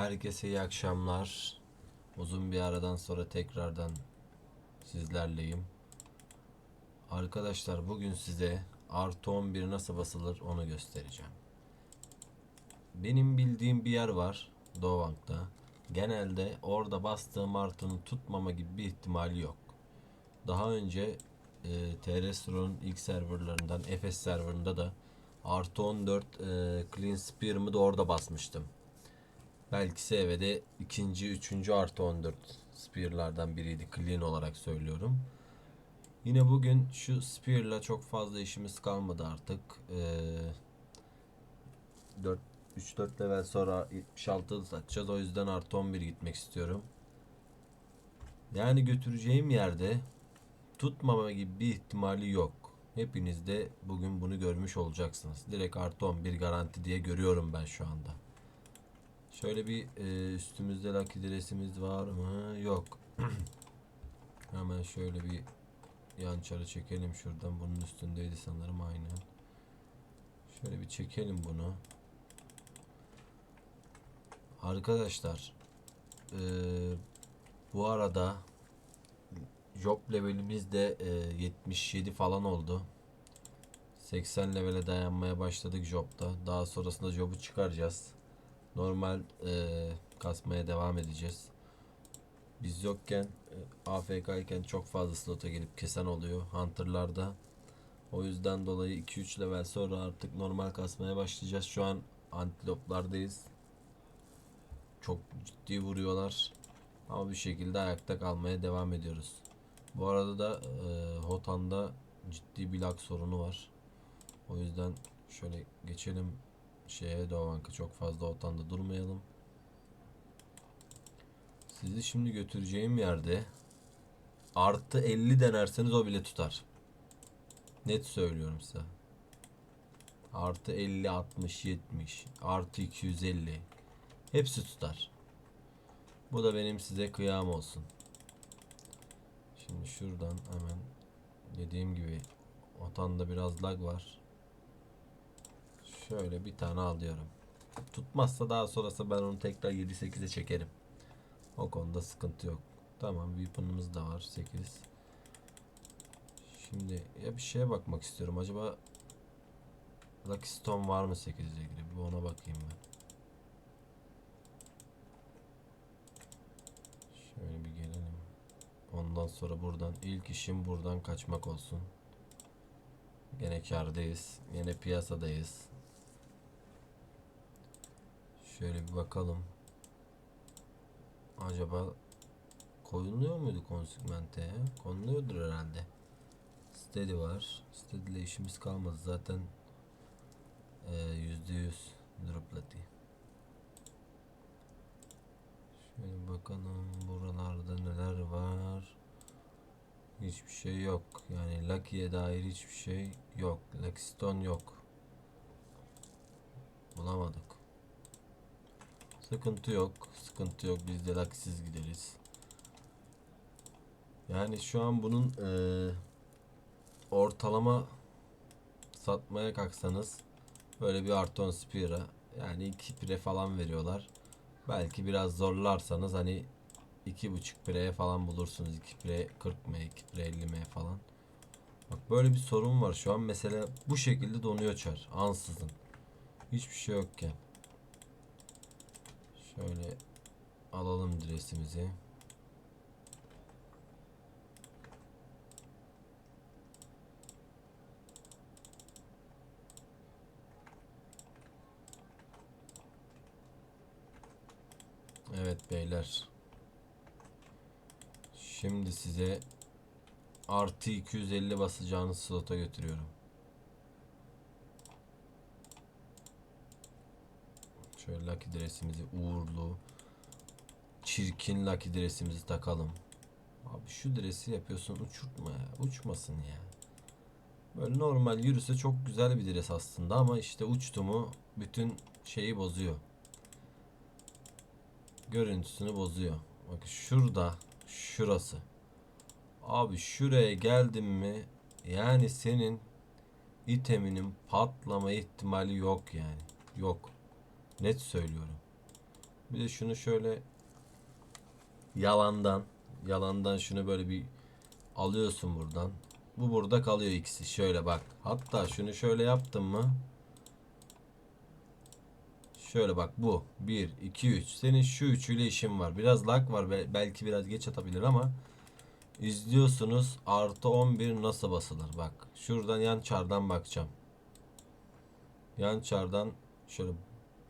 Herkese iyi akşamlar. Uzun bir aradan sonra tekrardan sizlerleyim. Arkadaşlar bugün size artı 11 nasıl basılır onu göstereceğim. Benim bildiğim bir yer var Doğank'ta. Genelde orada bastığım artının tutmama gibi bir ihtimali yok. Daha önce e, TRSRO'nun ilk serverlarından Efes serverında da artı 14 e, Clean Spear'ımı da orada basmıştım. Belki SV'de ikinci, üçüncü artı 14 Spear'lardan biriydi. Clean olarak söylüyorum. Yine bugün şu Spear'la çok fazla işimiz kalmadı artık. Ee, 4 3-4 level sonra 76 satacağız. O yüzden artı 11 gitmek istiyorum. Yani götüreceğim yerde tutmama gibi bir ihtimali yok. Hepiniz de bugün bunu görmüş olacaksınız. Direkt artı 11 garanti diye görüyorum ben şu anda. Şöyle bir e, üstümüzde Lucky Dress'imiz var mı? Yok. Hemen şöyle bir yan çarı çekelim şuradan. Bunun üstündeydi sanırım aynen. Şöyle bir çekelim bunu. Arkadaşlar e, bu arada job levelimiz de e, 77 falan oldu. 80 levele dayanmaya başladık job'da. Daha sonrasında job'u çıkaracağız. Normal e, kasmaya devam edeceğiz. Biz yokken e, AFK çok fazla slota gelip kesen oluyor Hunter'larda. O yüzden dolayı 2-3 level sonra artık normal kasmaya başlayacağız. Şu an antiloplardayız. Çok ciddi vuruyorlar. Ama bir şekilde ayakta kalmaya devam ediyoruz. Bu arada da e, Hotan'da ciddi bir lag sorunu var. O yüzden şöyle geçelim şeye Doğank'a çok fazla Hotan'da durmayalım. Sizi şimdi götüreceğim yerde artı 50 denerseniz o bile tutar. Net söylüyorum size. Artı 50, 60, 70, artı 250. Hepsi tutar. Bu da benim size kıyam olsun. Şimdi şuradan hemen dediğim gibi otanda biraz lag var. Şöyle bir tane alıyorum. Tutmazsa daha sonrası ben onu tekrar 7-8'e çekerim. O konuda sıkıntı yok. Tamam weapon'ımız da var 8. Şimdi ya bir şeye bakmak istiyorum. Acaba Lucky Stone var mı 8'e ilgili? Bir ona bakayım ben. Şöyle bir gelelim. Ondan sonra buradan ilk işim buradan kaçmak olsun. Gene kardayız. Yine piyasadayız. Şöyle bir bakalım. Acaba koyuluyor muydu konsigmente? Konuluyordur herhalde. Steady var. Steady ile işimiz kalmadı zaten. e, Yüzde yüz droplati. Şöyle bakalım buralarda neler var. Hiçbir şey yok. Yani Lucky'ye dair hiçbir şey yok. Lucky Stone yok. Bulamadık. Sıkıntı yok. Sıkıntı yok. Biz de Lucky'siz gideriz. Yani şu an bunun eee, ortalama satmaya kalksanız böyle bir Arton Spear'a yani 2 pire falan veriyorlar. Belki biraz zorlarsanız hani iki buçuk pireye falan bulursunuz. 2 pire 40 m, 2 pire 50 m falan. Bak böyle bir sorun var şu an. Mesela bu şekilde donuyor çar. Ansızın. Hiçbir şey yokken. Şöyle alalım dresimizi. Evet beyler. Şimdi size artı 250 basacağınız slota götürüyorum. Şöyle lucky dressimizi uğurlu çirkin lucky dressimizi takalım. Abi şu dresi yapıyorsun uçurtma ya. Uçmasın ya. Böyle normal yürüse çok güzel bir dress aslında ama işte uçtu mu bütün şeyi bozuyor görüntüsünü bozuyor. Bak şurada şurası. Abi şuraya geldim mi yani senin iteminin patlama ihtimali yok yani. Yok. Net söylüyorum. Bir de şunu şöyle yalandan yalandan şunu böyle bir alıyorsun buradan. Bu burada kalıyor ikisi. Şöyle bak. Hatta şunu şöyle yaptım mı? Şöyle bak bu. 1, 2, 3. Senin şu üçüyle işin var. Biraz lag var. Bel- Belki biraz geç atabilir ama izliyorsunuz. Artı 11 nasıl basılır? Bak. Şuradan yan çardan bakacağım. Yan çardan şöyle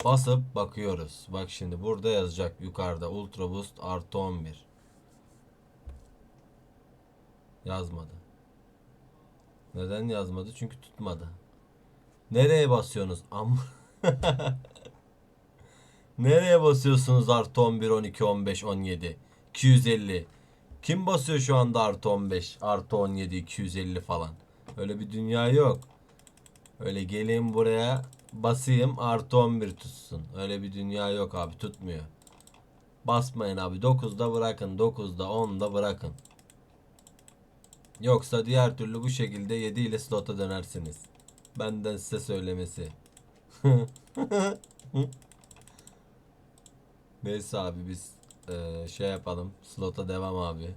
basıp bakıyoruz. Bak şimdi burada yazacak yukarıda Ultra Boost artı 11. Yazmadı. Neden yazmadı? Çünkü tutmadı. Nereye basıyorsunuz? Am Nereye basıyorsunuz artı 11, 12, 15, 17, 250? Kim basıyor şu anda artı 15, artı 17, 250 falan? Öyle bir dünya yok. Öyle geleyim buraya basayım artı 11 tutsun. Öyle bir dünya yok abi tutmuyor. Basmayın abi 9'da bırakın 9'da 10'da bırakın. Yoksa diğer türlü bu şekilde 7 ile slota dönersiniz. Benden size söylemesi. Neyse abi biz eee, şey yapalım. Slota devam abi.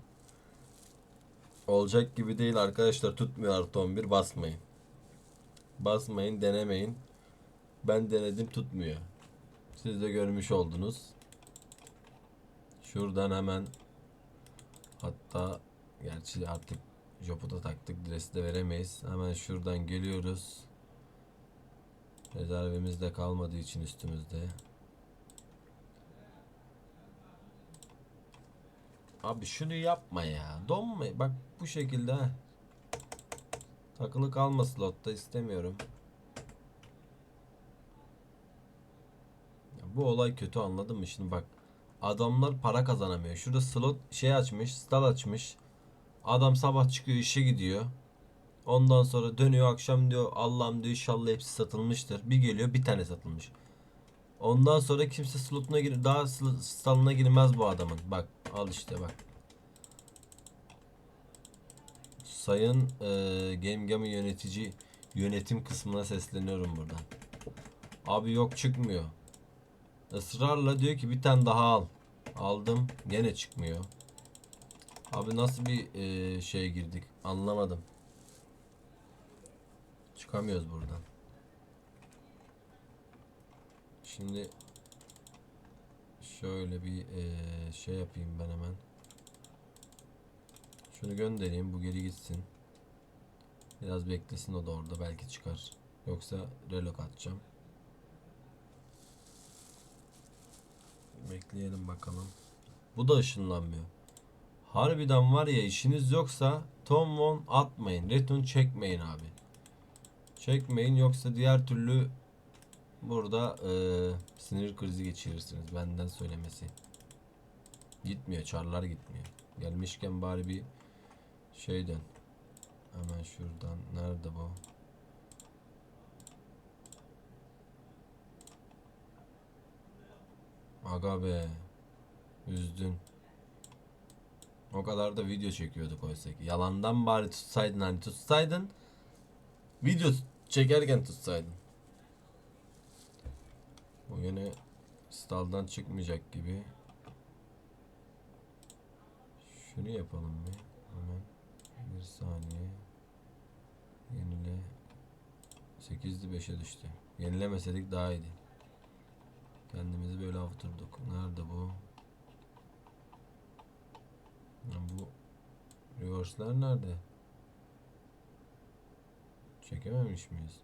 Olacak gibi değil arkadaşlar. Tutmuyor artı 11 basmayın. Basmayın denemeyin. Ben denedim tutmuyor. Siz de görmüş oldunuz. Şuradan hemen hatta gerçi artık Jop'u da taktık. Dresi de veremeyiz. Hemen şuradan geliyoruz. Rezervimiz de kalmadığı için üstümüzde. Abi şunu yapma ya. Donma. Bak bu şekilde. Takılı kalma slotta istemiyorum. Bu olay kötü anladın mı? Şimdi bak. Adamlar para kazanamıyor. Şurada slot şey açmış, stall açmış. Adam sabah çıkıyor işe gidiyor. Ondan sonra dönüyor akşam diyor Allah'ım diyor inşallah hepsi satılmıştır. Bir geliyor bir tane satılmış. Ondan sonra kimse slotuna gir daha stallına girmez bu adamın. Bak al işte bak. Sayın eee Game Gami yönetici yönetim kısmına sesleniyorum buradan. Abi yok çıkmıyor. Israrla diyor ki bir tane daha al. Aldım gene çıkmıyor. Abi nasıl bir eee şeye girdik anlamadım. Çıkamıyoruz buradan. Şimdi şöyle bir eee, şey yapayım ben hemen. Şunu göndereyim bu geri gitsin. Biraz beklesin o da orada belki çıkar. Yoksa relok atacağım. Bekleyelim bakalım. Bu da ışınlanmıyor. Harbiden var ya işiniz yoksa Tom Von atmayın. Return çekmeyin abi. Çekmeyin yoksa diğer türlü burada eee, sinir krizi geçirirsiniz. Benden söylemesi. Gitmiyor. Çarlar gitmiyor. Gelmişken bari bir şeyden. Hemen şuradan. Nerede bu? Aga be. Üzdün. O kadar da video çekiyorduk oysa ki. Yalandan bari tutsaydın hani tutsaydın. Video çekerken tutsaydın. Bu yine staldan çıkmayacak gibi. Şunu yapalım bir. Hemen bir saniye. Yenile. 8'li 5'e düştü. Yenilemeseydik daha iyiydi. Kendimizi böyle avuturduk. Nerede bu? Bu reverse'ler nerede? Çekememiş miyiz?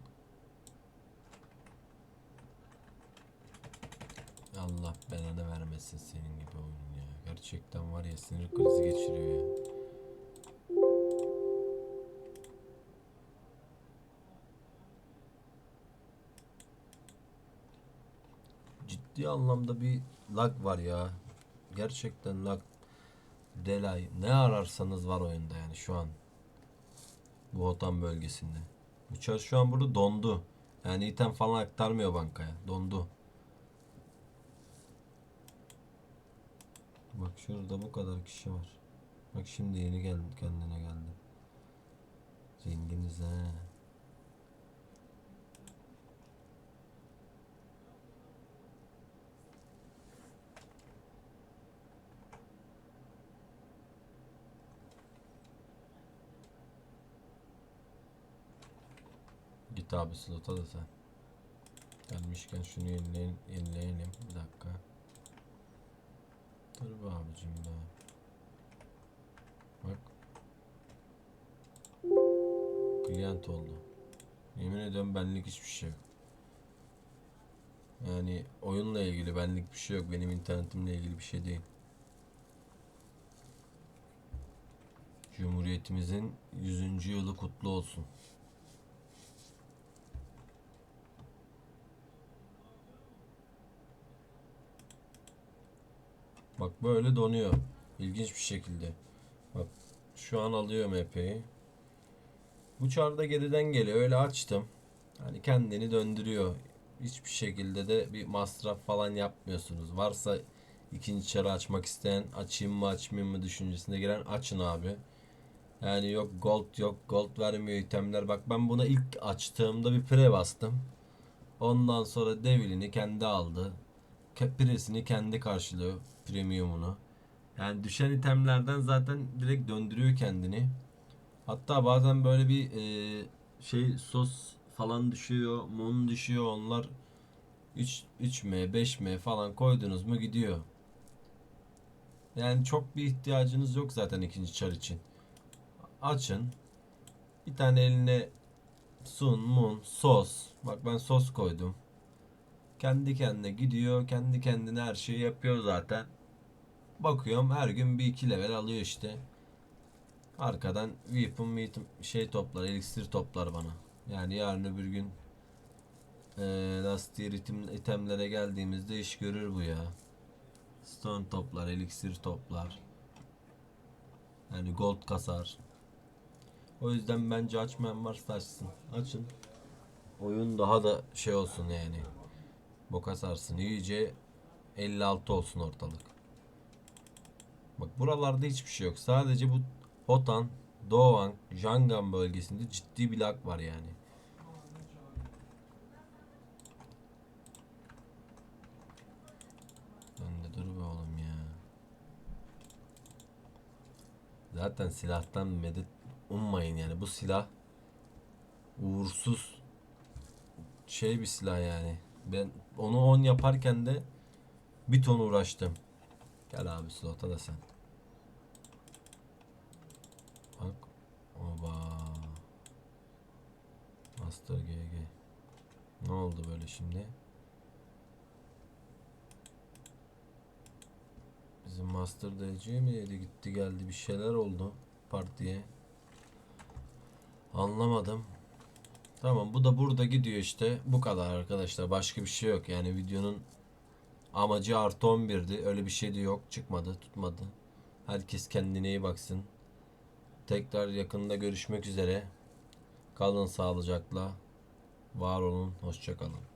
Allah belanı vermesin senin gibi oyun ya. Gerçekten var ya sinir krizi geçiriyor ya. Ciddi anlamda bir lag var ya. Gerçekten lag. Delay. Ne ararsanız var oyunda yani şu an. Bu Hotan bölgesinde. Uçar şu an burada dondu. Yani item falan aktarmıyor bankaya. Dondu. Bak şurada bu kadar kişi var. Bak şimdi yeni geldi kendine geldi. Zenginiz he. Git abi slota da sen. Gelmişken şunu yenileyelim. yenileyelim. Bir dakika. Dur be abicim be. Bak. Klient oldu. Yemin ediyorum benlik hiçbir şey yok. Yani oyunla ilgili benlik bir şey yok. Benim internetimle ilgili bir şey değil. Cumhuriyetimizin 100. yılı kutlu olsun. Bak böyle donuyor. İlginç bir şekilde. Bak şu an alıyorum epey. Bu çarda geriden geliyor. Öyle açtım. Hani kendini döndürüyor. Hiçbir şekilde de bir masraf falan yapmıyorsunuz. Varsa ikinci çarı açmak isteyen açayım mı açmayayım mı düşüncesinde giren açın abi. Yani yok gold yok gold vermiyor itemler. Bak ben buna ilk açtığımda bir pre bastım. Ondan sonra devilini kendi aldı. Presini kendi karşılıyor premiumunu. Yani düşen itemlerden zaten direkt döndürüyor kendini. Hatta bazen böyle bir e, şey sos falan düşüyor, mum düşüyor. Onlar 3 3M, 5M falan koydunuz mu gidiyor. Yani çok bir ihtiyacınız yok zaten ikinci çar için. Açın. Bir tane eline sun, mun, sos. Bak ben sos koydum. Kendi kendine gidiyor. Kendi kendine her şeyi yapıyor zaten. Bakıyorum her gün bir iki level alıyor işte. Arkadan weapon, weapon şey toplar, elixir toplar bana. Yani yarın öbür gün eee last year item, itemlere geldiğimizde iş görür bu ya. Stone toplar, elixir toplar. Yani gold kasar. O yüzden bence açmayan varsa açsın. Açın. Oyun daha da şey olsun yani. Boka sarsın. İyice 56 olsun ortalık. Bak buralarda hiçbir şey yok. Sadece bu Hotan, Doğan, Jangan bölgesinde ciddi bir lag var yani. De dur be oğlum ya. Zaten silahtan medet ummayın yani. Bu silah uğursuz şey bir silah yani. Ben onu 10 yaparken de bir ton uğraştım. Gel abi slota da sen. Bak. Oba. Master GG. Ne oldu böyle şimdi? Bizim Master DC mi dedi gitti geldi bir şeyler oldu partiye. Anlamadım. Tamam bu da burada gidiyor işte. Bu kadar arkadaşlar. Başka bir şey yok. Yani videonun amacı artı 11'di. Öyle bir şey de yok. Çıkmadı. Tutmadı. Herkes kendine iyi baksın. Tekrar yakında görüşmek üzere. Kalın sağlıcakla. Var olun. Hoşça kalın.